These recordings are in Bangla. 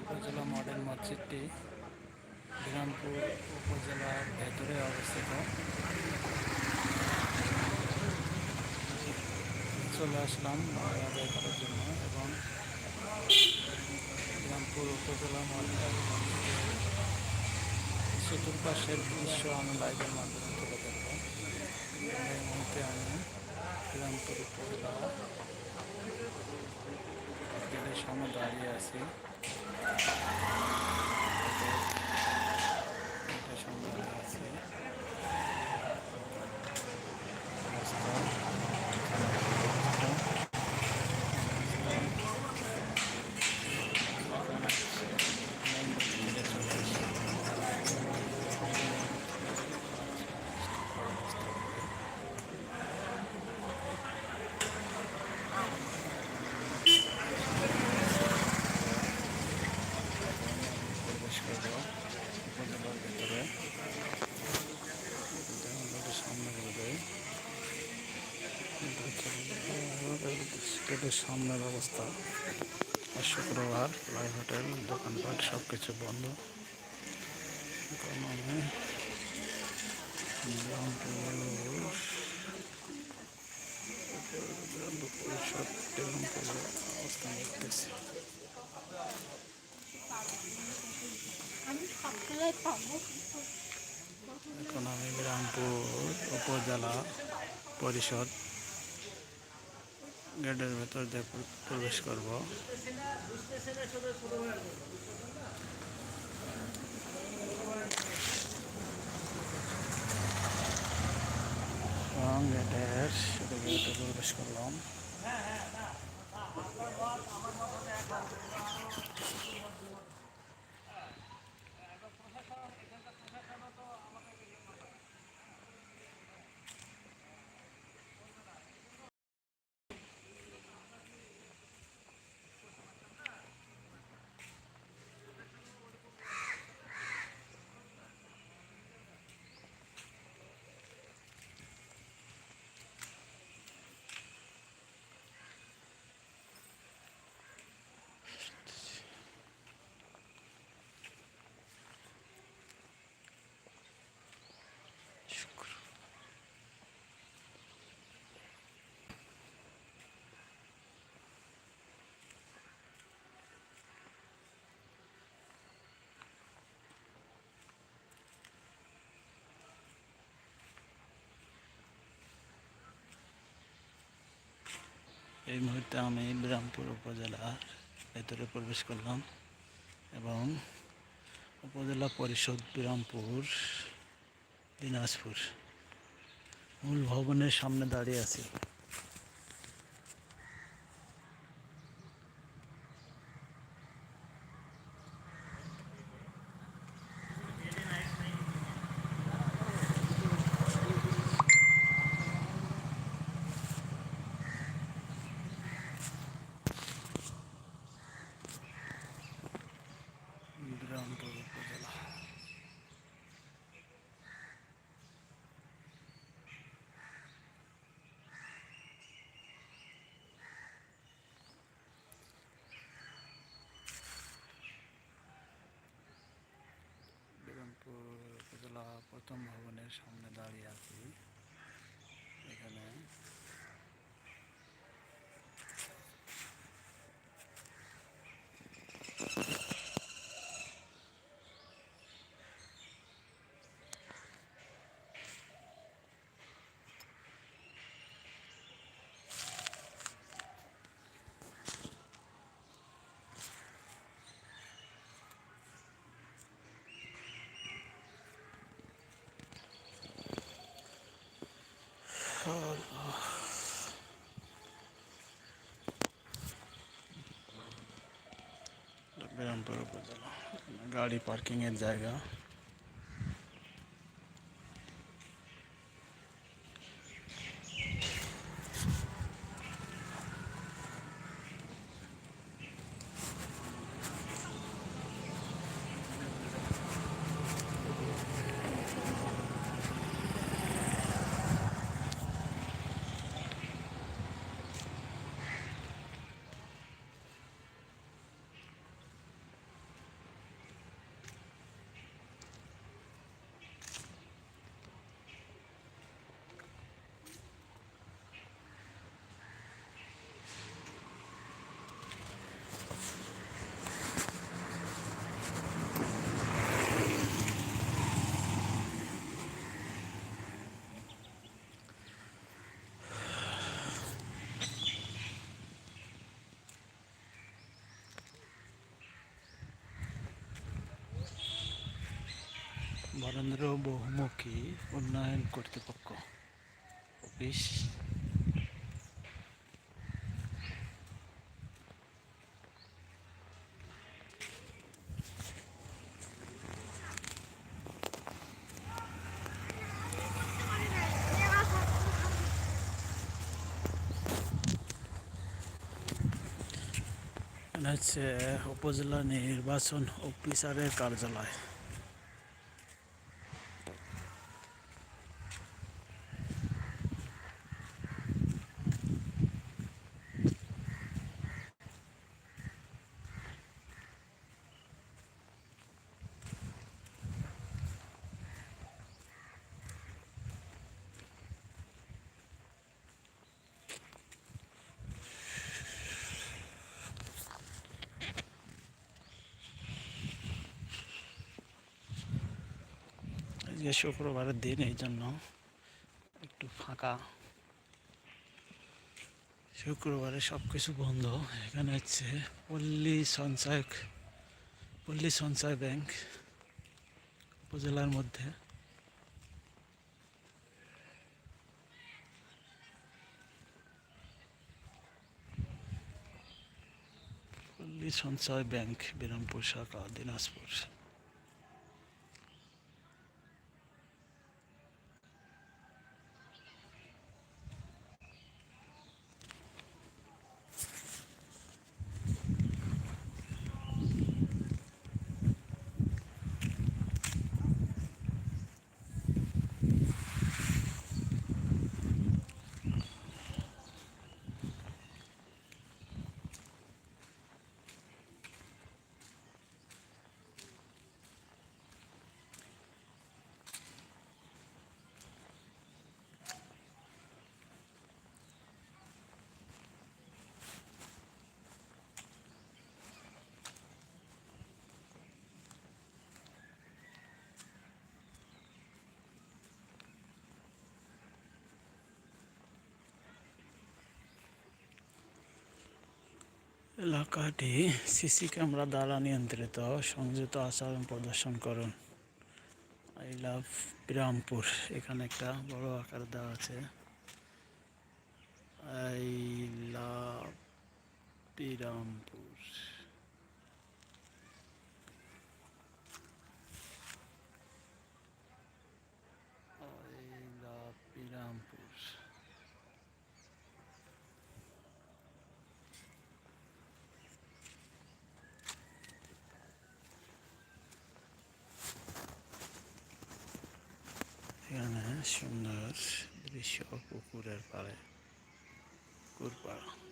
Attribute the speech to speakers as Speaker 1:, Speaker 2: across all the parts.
Speaker 1: উপজেলা মডেল মসজিদটি বিরামপুর উপজেলার ভেতরে অবস্থিত। চলে আসলাম আদায় করার জন্য এবং বিরামপুর উপজেলা মসজিদের চতুর্পাশের দৃশ্য আমি লাইভের মাধ্যমে তুলে ধরবো। এই মুহূর্তে আমি বিরামপুর উপজেলা সামনে দাঁড়িয়ে আছি গেটের সামনে দাঁড়িয়ে আছি অবস্থা প্রবেশ করব উপজেলার ভেতরে গেটের সামনে রোডে গেটের সামনের অবস্থা। শুক্রবার লাইভ হোটেল দোকানপাট সব কিছু বন্ধ। অবস্থান এখন আমি বিরামপুর উপজেলা পরিষদ গেটের ভেতর দিয়ে প্র- প্রবেশ করব। এবং গেটের সাথে গেটে প্রবেশ করলাম। এই মুহূর্তে আমি বিরামপুর উপজেলার ভেতরে প্রবেশ করলাম এবং উপজেলা পরিষদ বিরামপুর দিনাজপুর। মূল ভবনের সামনে দাঁড়িয়ে আছি বিরামপুর উপজেলা বিরামপুর উপজেলা প্রথম ভবনের সামনে দাঁড়িয়ে আছি এখানে বিরামপুর উপজেলা গাড়ি পার্কিংয়ের জায়গা বরেন্দ্র বহুমুখী উন্নয়ন কর্তৃপক্ষ। অফিস এটা হচ্ছে উপজেলা নির্বাচন অফিসারের কার্যালয় আজকে শুক্রবারের দিন, এই জন্য একটু ফাঁকা। শুক্রবারে সব কিছু বন্ধ। এখানে হচ্ছে পল্লী সঞ্চয় পল্লী সঞ্চয় ব্যাংক উপজেলার মধ্যে। পল্লী সঞ্চয় ব্যাংক, বিরামপুর শাখা, দিনাজপুর। এলাকাটি সিসি ক্যামেরা দ্বারা নিয়ন্ত্রিত, সংযুক্ত আচরণ প্রদর্শন করুন। আই লাভ বিরামপুর, এখানে একটা বড় আকার দেওয়া আছে। I love Birampur. I love Birampur এখানে সুন্দর দৃশ্য পুকুরের পাড়ে পুকুরপাড় বিসমিল্লাহির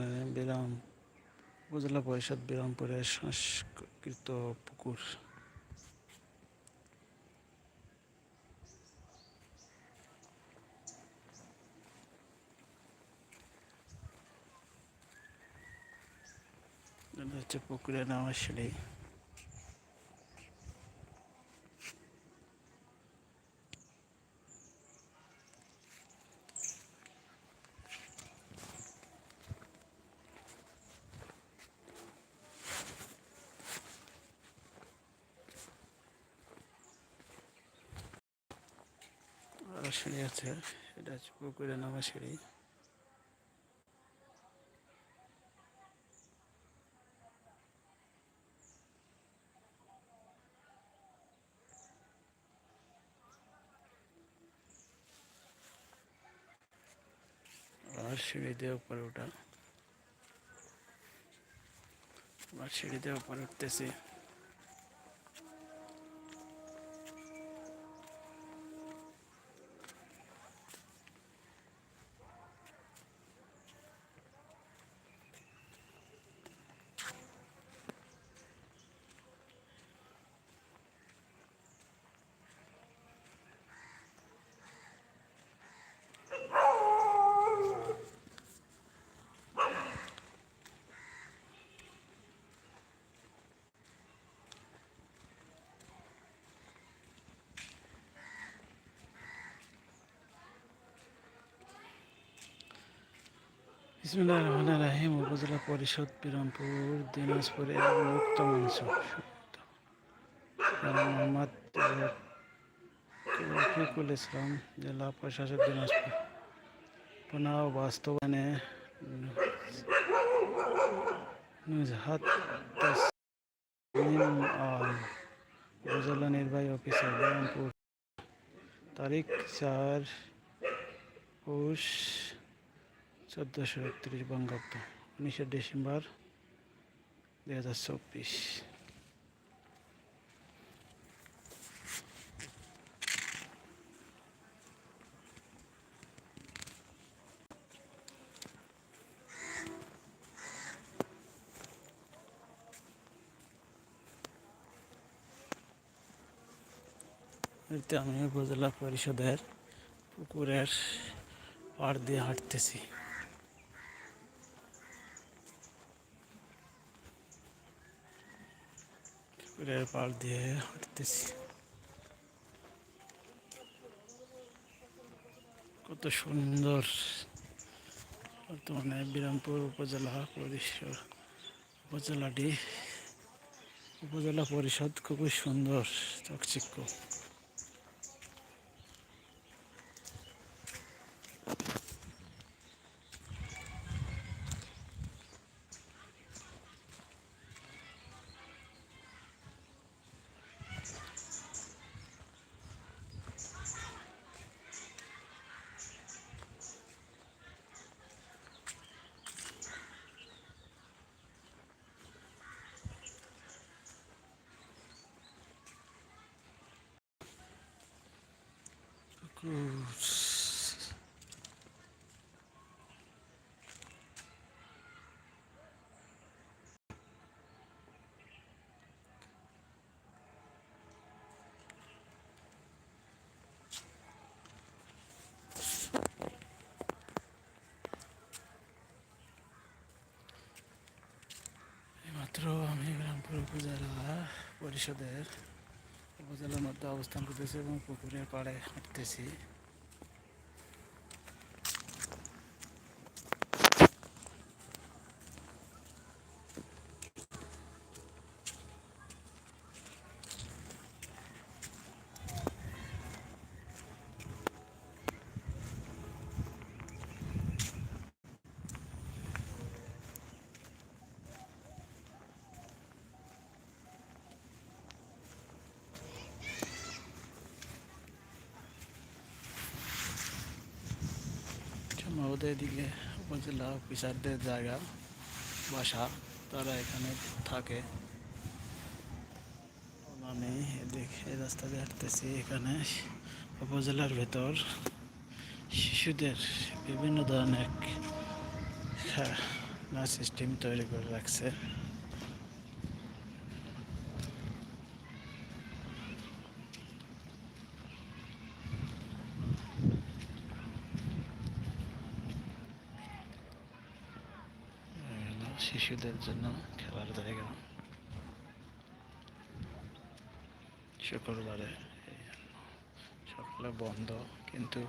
Speaker 1: রহিম। বিরাম উপজেলা পরিষদ বিরামপুরের সংস্কৃত পুকুর। হচ্ছে পুকুরের নাম সিঁড়ি আরও সিঁড়ি আছে এটা হচ্ছে পুকুরে নামের সিঁড়ি। আর সিঁড়ি দিয়ে উপরে ওঠা। আবার সিঁড়ি দিয়ে উপরে উঠতেছি। বিসমুল্লাহ রহমান রাহিম। উপজেলা পরিষদ বিরামপুর, দিনাজপুরের মুক্ত মঞ্চ। মোহাম্মদ রফিকুল ইসলাম, জেলা প্রশাসক, দিনাজপুর। পুনঃ বাস্তবায়নে নুজহাত উপজেলা নির্বাহী অফিসার, বিরামপুর। তারিখ চার পৌষ চোদ্দোশো একত্রিশ বঙ্গাব্দ, উনিশে ডিসেম্বর দুই হাজার চব্বিশ। আমি উপজেলা পরিষদের পুকুরের পাড় দিয়ে হাঁটতেছি। পুকুরের পাল দিয়ে হাঁটতেছি। কত সুন্দর বর্তমানে বিরামপুর উপজেলা পরিষদ উপজেলাটি উপজেলা পরিষদ খুবই সুন্দর, চকচিক্য পুকুর মাত্র আমি রামপুর উপজেলা পরিষদের উপজেলার মধ্যে অবস্থান করতেছি এবং পুকুরের পাড়ে হাঁটতেছি। সম্ভবত দিকে উপজেলা অফিসারদের জায়গা, বাসা, তারা এখানে থাকে। আমি দেখে রাস্তা দিয়ে হাঁটতেছি, এখানে উপজেলার ভেতর শিশুদের বিভিন্ন ধরনের সিস্টেম তৈরি করে রাখছে এই হলো শিশুদের জন্য খেলার জায়গা। শুক্রবারে সকালে বন্ধ, কিন্তু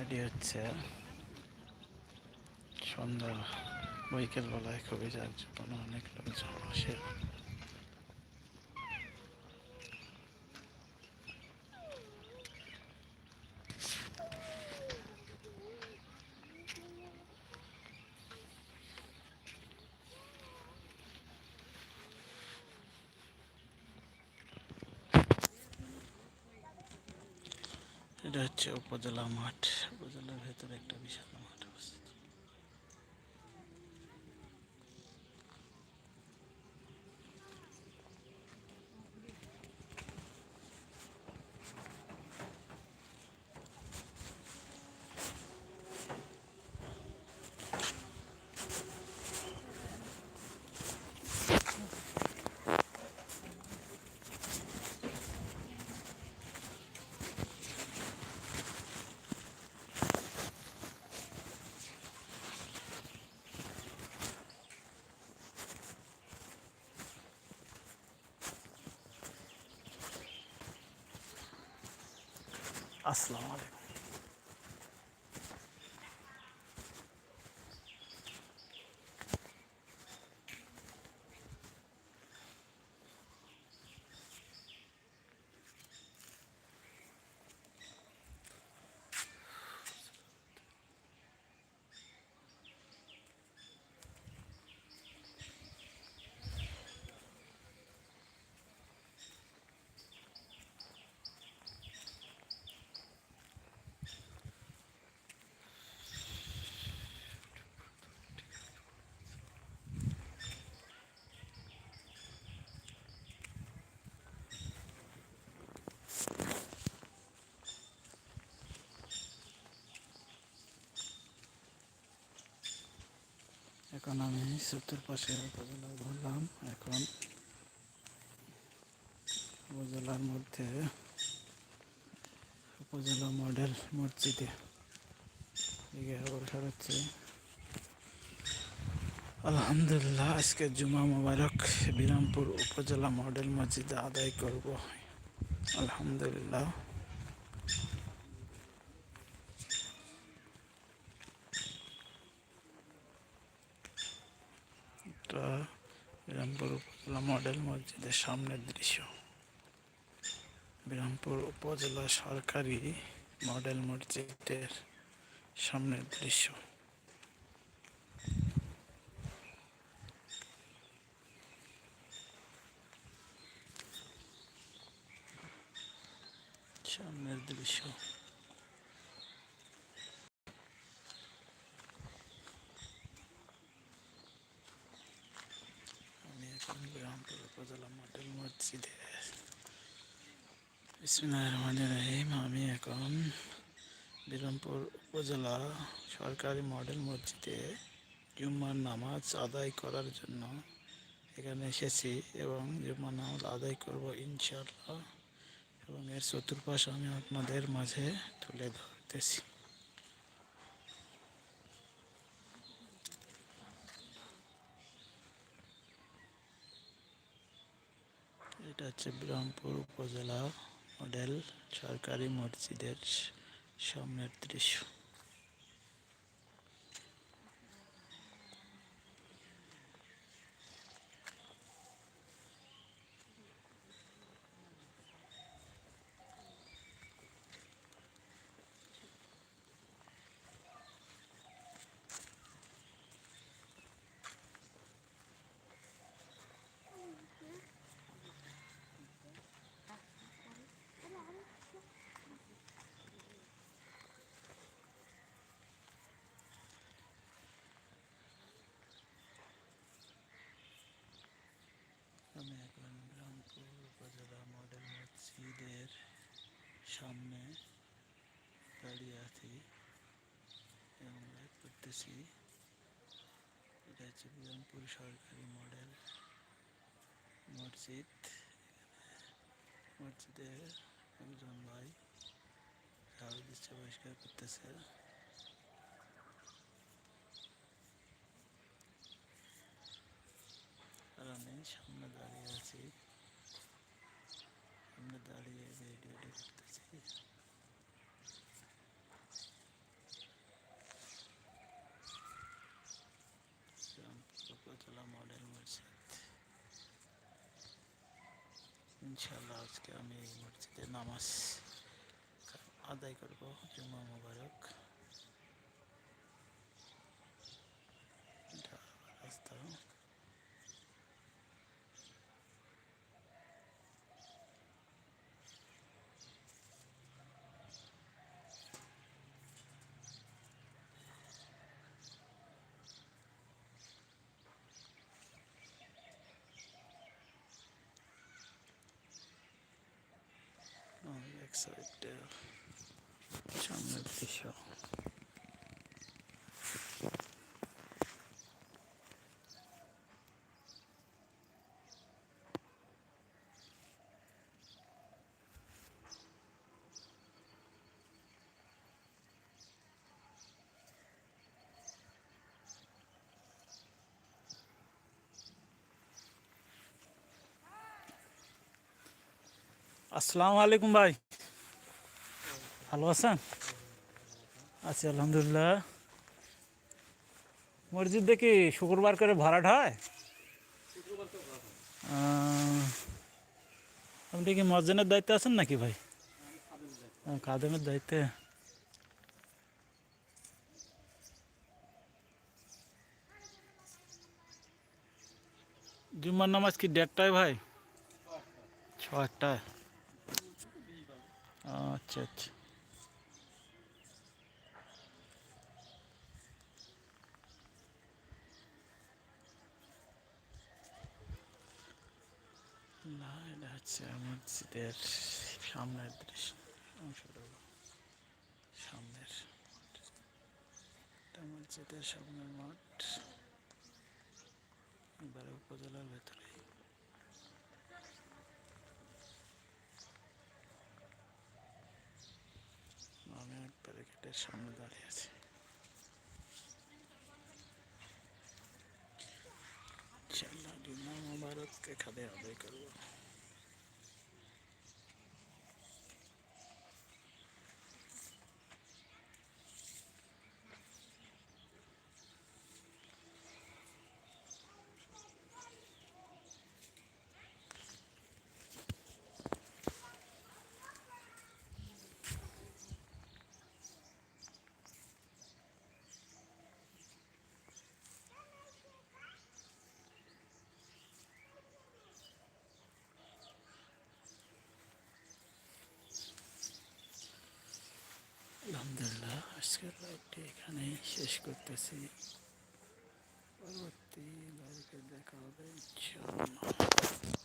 Speaker 1: এটি হচ্ছে সন্ধ্যা, বিকেলবেলায় খুবই খুবই যাকজমন অনেক লোকজন আসে। এটা হচ্ছে উপজেলা মাঠ। উপজেলার ভেতরে একটা বিশাল মাঠ অবস্থিত আসসালামু আলাইকুম। এখন আমি চতুর্পাশে উপজেলা ঘুরলাম। এখন উপজেলার মধ্যে, উপজেলা মডেল মসজিদে দিকে অগ্রসর হচ্ছে আলহামদুলিল্লাহ, আজকে জুমা মোবারক বিরামপুর উপজেলা মডেল মসজিদে আদায় করব। আলহামদুলিল্লাহ এটা বিরামপুর উপজেলা মডেল মসজিদের সামনের দৃশ্য। বিরামপুর উপজেলা সরকারি মডেল মসজিদের সামনের দৃশ্য। সামনের দৃশ্য আমি এখন বিরামপুর উপজেলা মডেল মসজিদে আমি এখন বিরামপুর উপজেলা সরকারি মডেল মসজিদে জুম্মার নামাজ আদায় করার জন্য এখানে এসেছি এবং জুম্মার নামাজ আদায় করব ইনশাল্লাহ এবং এর চতুর্পাশ আমি আপনাদের মাঝে তুলে ধরতেছি এটা হচ্ছে বিরামপুর উপজেলা মডেল সরকারি মসজিদের সামনের দৃশ্য আমি এখন বিরামপুর উপজেলা মডেল মসজিদের সামনে দাঁড়িয়ে আছি এবং লাইভ করতেছি এটা হচ্ছে বিরামপুর সরকারি মডেল মসজিদ মসজিদে একজন ভাই ঝাড়ু দিচ্ছে পরিষ্কার করতেছে আর আমি সামনে দাঁড়িয়ে আছি সামনে দাঁড়িয়ে ভিডিওটি মডেল মসজিদ ইনশাল্লাহ আজকে আমি এই মসজিদে নামাজ আদায় করব জুমা মোবারক এটা রাস্তা এক সাইডে সামনের দৃশ্য আসসালামু আলাইকুম ভাই ভালো আছেন আছি আলহামদুলিল্লাহ মসজিদ দেখি শুক্রবার করে ভাড়াট হয় আহ, আপনি কি মসজিদের দায়িত্বে আছেন নাকি ভাই আহ, খাদেমের দায়িত্বে জুম্মার নামাজ কি দেড়টায় ভাই ছটায় আচ্ছা আচ্ছা হচ্ছে মসজিদের সামনের দৃশ্য, অংশটা সামনের এটা মসজিদের সামনের মাঠ, এবারে উপজেলার ভেতরে আমি এক ব্যারিকেডের সামনে দাঁড়িয়ে আছি। ইনশাআল্লাহ জুম্মা মোবারক এখানে আদায় করব। আলহামদুলিল্লাহ আজকের লাইভটি এখানেই শেষ করতেছি। পরবর্তী লাইভে দেখা হবে ইনশাআল্লাহ।